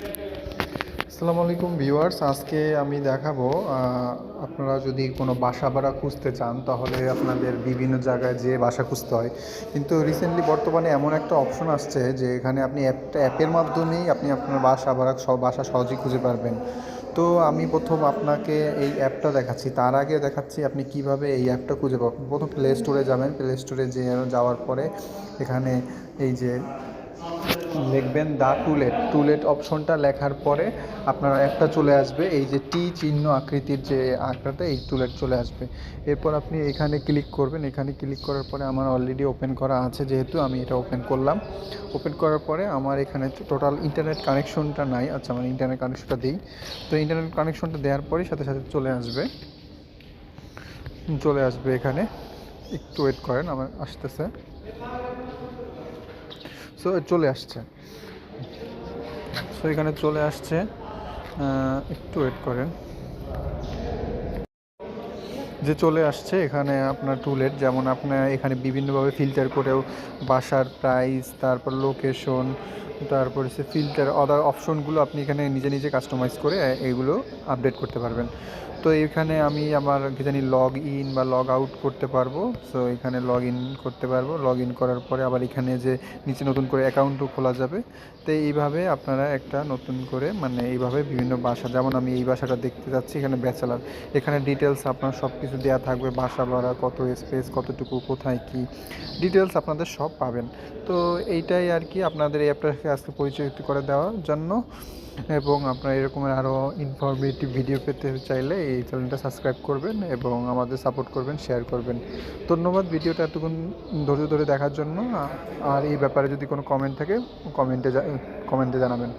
আসসালামু আলাইকুম ভিউয়ার্স, আজকে আমি দেখাবো আপনারা যদি কোনো বাসা ভাড়া খুঁজতে চান, তাহলে আপনাদের বিভিন্ন জায়গায় যেয়ে বাসা খুঁজতে হয়। কিন্তু রিসেন্টলি বর্তমানে এমন একটা অপশন আসছে যে এখানে আপনি একটা অ্যাপের মাধ্যমেই আপনি আপনার বাসা ভাড়া বাসা সহজেই খুঁজে পারবেন। তো আমি প্রথম আপনাকে এই অ্যাপটা দেখাচ্ছি। তার আগে দেখাচ্ছি আপনি কীভাবে এই অ্যাপটা খুঁজে পাবেন। প্রথম প্লে স্টোরে যাবেন। প্লে স্টোরে যে যাওয়ার পরে এখানে এই যে লিখবেন দা টুলেট। টুলেট অপশনটা লেখার পরে আপনার একটা চলে আসবে, এই যে টি চিহ্ন আকৃতির যে আঁকড়াটা, এই টুলেট চলে আসবে। এরপর আপনি এখানে ক্লিক করবেন। এখানে ক্লিক করার পরে আমার অলরেডি ওপেন করা আছে যেহেতু আমি এটা ওপেন করলাম। ওপেন করার পরে আমার এখানে টোটাল ইন্টারনেট কানেকশনটা নাই। আচ্ছা আমার ইন্টারনেট কানেকশনটা দিই। তো ইন্টারনেট কানেকশনটা দেওয়ার পরে সাথে সাথে চলে আসবে। চলে আসবে এখানে। একটু ওয়েট করেন, আমার আসতেছে। চলে আসছে। সো এখানে চলে আসছে। একটু ওয়েট করেন। যে চলে আসছে, এখানে আপনার টুলেট যেমন আপনার এখানে বিভিন্নভাবে ফিল্টার করেও বাসার প্রাইস তারপর লোকেশন তারপর হচ্ছে ফিল্টার অদার অপশনগুলো আপনি এখানে নিজে নিজে কাস্টমাইজ করে এ- এগুলো আপডেট করতে পারবেন। তো এখানে আমি আমার কি জানি লগ ইন বা লগ আউট করতে পারব। সো এখানে লগ ইন করতে পারব। লগ ইন করার পরে আবার এখানে যে নিচে নতুন করে অ্যাকাউন্টও খোলা যাবে। তো এইভাবে আপনারা একটা নতুন করে মানে এইভাবে বিভিন্ন বাসা, যেমন আমি এই বাসাটা দেখতে যাচ্ছি, এখানে ব্যাচেলার এখানে ডিটেলস আপনার সব কিছু দেওয়া থাকবে, বাসা ভাড়া, কত স্পেস কতটুকু, কোথায় কি। ডিটেলস আপনাদের সব পাবেন। তো এইটাই আর কি আপনাদের এই অ্যাপটাকে আজকে পরিচয় করে দেওয়ার জন্য। এবং আপনারা এরকমের আরও ইনফরমেটিভ ভিডিও পেতে চাইলে এই চ্যানেলটা সাবস্ক্রাইব করবেন এবং আমাদের সাপোর্ট করবেন শেয়ার করবেন। ধন্যবাদ ভিডিওটা এতক্ষণ ধৈর্য ধরে দেখার জন্য। আর এই ব্যাপারে যদি কোনো কমেন্ট থাকে কমেন্টে কমেন্টে জানাবেন।